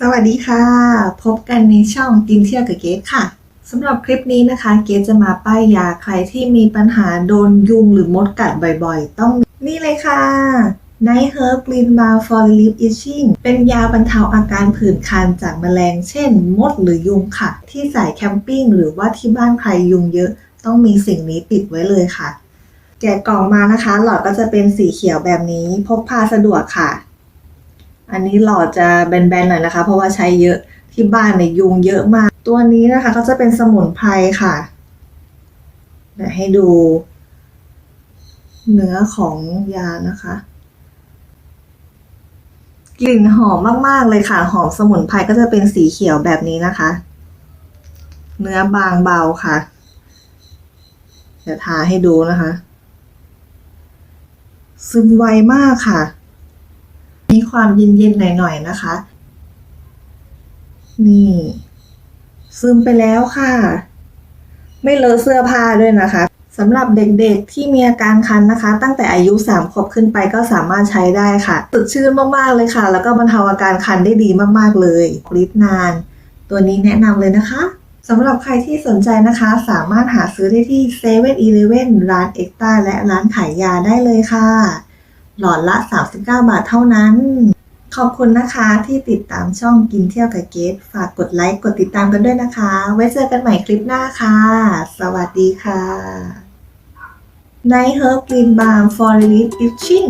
สวัสดีค่ะ พบกันในช่องกินเที่ยวกับเกดค่ะสำหรับคลิปนี้นะคะ เกดจะมาป้ายยาใครที่มีปัญหาโดนยุงหรือมดกัดบ่อยๆ ต้องนี่เลยค่ะ Night Herb Green Bar for Relief Itching เป็นยาบรรเทาอาการผื่นคันจากแมลง เช่น มดหรือยุงค่ะ ที่สายแคมปิ้งหรือว่าที่บ้านใครยุงเยอะ ต้องมีสิ่งนี้ติดไว้เลยค่ะ แกะกล่องมานะคะ หลอดก็จะเป็นสีเขียวแบบนี้ พกพาสะดวกค่ะ อันนี้หลอดจะแบนๆหน่อยนะคะ เพราะว่าใช้เยอะที่บ้านเนี่ยยุงเยอะมาก ตัวนี้นะคะก็จะเป็นสมุนไพรค่ะเดี๋ยวให้ดู เนื้อของยานะคะกลิ่นหอมมากๆเลยค่ะ หอมสมุนไพรก็จะเป็นสีเขียวแบบนี้นะคะ เนื้อบางเบาค่ะ เดี๋ยวทาให้ดูนะคะ ซึมไวมากค่ะ มีความเย็นๆหน่อยๆนะคะ นี่ ซึมไปแล้วค่ะ ไม่เลอะเสื้อผ้าด้วยนะคะสำหรับเด็กๆที่มีอาการคันนะคะ ตั้งแต่อายุ 3 ขวบขึ้นไปก็สามารถใช้ได้ค่ะสดชื่นมากๆเลยค่ะ แล้วก็บรรเทาอาการคันได้ดีมากๆเลยลิปนาน ตัวนี้แนะนำเลยนะคะ สำหรับใครที่สนใจนะคะ สามารถหาซื้อได้ที่7 e เ e ่ e อร้านเอ็กตาและร้านขายยาได้เลยค่ะ หลอดละ 39 บาทเท่านั้น ขอบคุณนะคะที่ติดตามช่องกินเที่ยวกับเกดฝากกดไลค์กดติดตามกันด้วยนะคะ ไว้เจอกันใหม่คลิปหน้าค่ะ สวัสดีค่ะ Night Herb Green Balm for Relief Itching